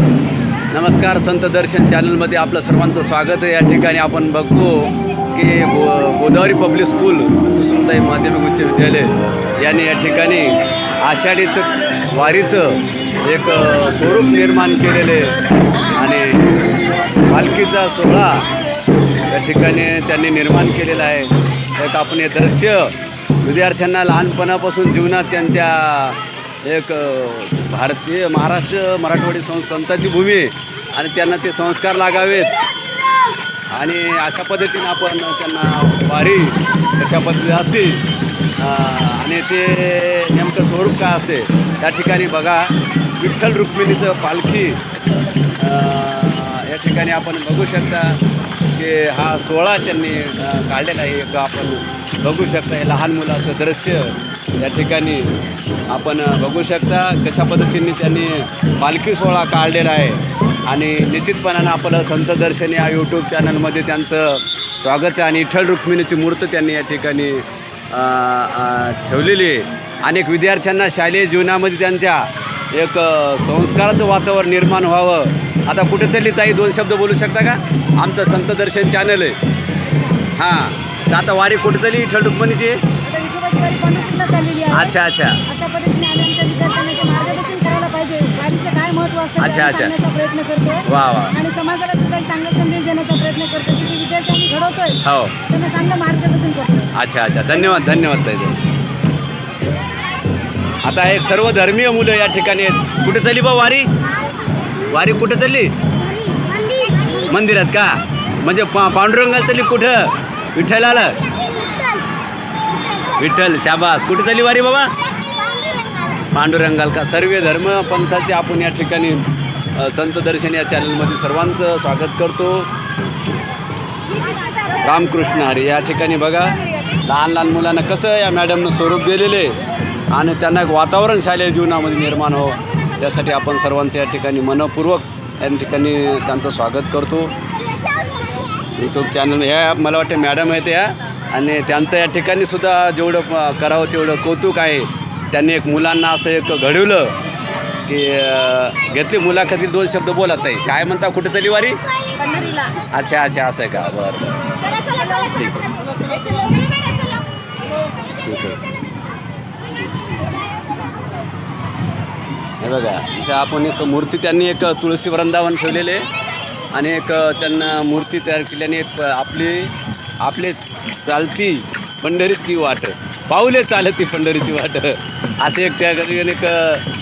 नमस्कार संत दर्शन चॅनलमध्ये आपलं सर्वांचं स्वागत आहे. या ठिकाणी आपण बघतो की गो गोदावरी पब्लिक स्कूल कुसुमताई माध्यमिक उच्च विद्यालय यांनी या ठिकाणी आषाढीचं वारीचं एक स्वरूप निर्माण केलेले आणि पालखीचा सोहळा या ठिकाणी त्यांनी निर्माण केलेला आहे. एक आपण हे दृश्य विद्यार्थ्यांना लहानपणापासून जीवनात त्यांच्या एक भारतीय महाराष्ट्र मराठवाडी सं भूमी आहे आणि त्यांना ते संस्कार लागावेत. आणि अशा पद्धतीने आपण त्यांना वारी कशा पद्धती असते आणि ते नेमकं स्वरूप काय असते त्या ठिकाणी बघा. विठ्ठल रुक्मिणीचं पालखी या ठिकाणी आपण बघू शकता की हा सोहळा त्यांनी काढलेला आहे. एक आपण बघू शकता हे लहान मुलाचं दृश्य. या ठिकाणी आपण बघू शकता कशा पद्धतीने त्यांनी पालखी सोहळा काढलेला आहे. आणि निश्चितपणानं आपलं संत दर्शन या यूट्यूब चॅनलमध्ये त्यांचं स्वागत आहे. आणि विठ्ठल रुक्मिणीची मूर्त त्यांनी या ठिकाणी ठेवलेली आहे. अनेक विद्यार्थ्यांना शालेय जीवनामध्ये त्यांच्या एक संस्काराचं वातावरण निर्माण व्हावं. आता कुठेतरी ताई दोन शब्द बोलू शकता का? आमचं संत दर्शन चॅनल आहे. हां. तर आता वारी कुठेतरी चालली विठ्ठल रुक्मिणीची अच्छा अच्छा. अच्छा, अच्छा. प्रयत्न वा वा. आणि समाजाला सुद्धा चांगला संदेश देण्याचा प्रयत्न करतोय. की जे विद्यार्थी आम्ही घडवतोय हो. त्यांना चांगलं मार्गदर्शन करतोय. अच्छा अच्छा. धन्यवाद धन्यवाद ताई आता एक सर्व धर्मीय मुलं या ठिकाणी आहेत. कुठे चालली बा वारी? वारी कुठे चालली? मंदिरात का? म्हणजे पा पांडुरंगाला चालली कुठं? विठ्ठलाला? विठ्ठल शाबास. कुठे चालली वारी बाबा? पांडुरंगाल. का सर्व धर्म पंथाचे आपण या ठिकाणी संत दर्शन या चॅनलमध्ये सर्वांचं स्वागत करतो. रामकृष्ण हरी या ठिकाणी बघा लहान लहान मुलांना कसं या मॅडमनं स्वरूप दिलेले आणि त्यांना एक वातावरण शालेय जीवनामध्ये निर्माण हो. त्यासाठी आपण सर्वांचं या ठिकाणी मनपूर्वक या ठिकाणी त्यांचं स्वागत करतो. यूट्यूब चॅनल ह्या मला वाटतं मॅडम आहेत या. आणि त्यांचं या ठिकाणी सुद्धा जेवढं करावं तेवढं कौतुक आहे. त्यांनी एक मुलांना असं एक घडवलं की घेतली मुलाखतीत दोन शब्द बोलत आहे काय म्हणता कुठे चालली वारी? अच्छा अच्छा असं आहे का? बरं बरं. ठीक आहे. हे बघा इथं आपण एक मूर्ती त्यांनी एक तुळशी वृंदावन ठेवलेले आणि एक त्यांना मूर्ती तयार केल्याने एक आपली आपले चालती पंढरीची वाट. पाऊले चालती पंढरीची वाट. असे एक त्या ठिकाणी एक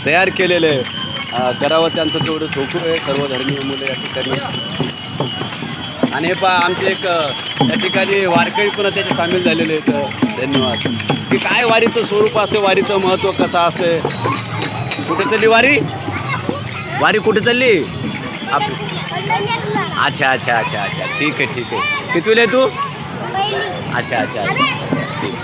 तयार केलेलं आहे करावं त्यांचं तेवढं सोपं आहे सर्व धर्मीय मुलं या ठिकाणी आणि हे पहा आमचे एक त्या या ठिकाणी वारकरी पण त्याचे सामील झालेले आहेत. धन्यवाद. की काय वारीचं स्वरूप असते? वारीचं महत्त्व कसं असते? कुठे चालली वारी? वारी कुठे चालली? आप अच्छा अच्छा अच्छा अच्छा. ठीक आहे ठीक आहे. कितवीला आहे तू? अच्छा अच्छा अच्छा ठीक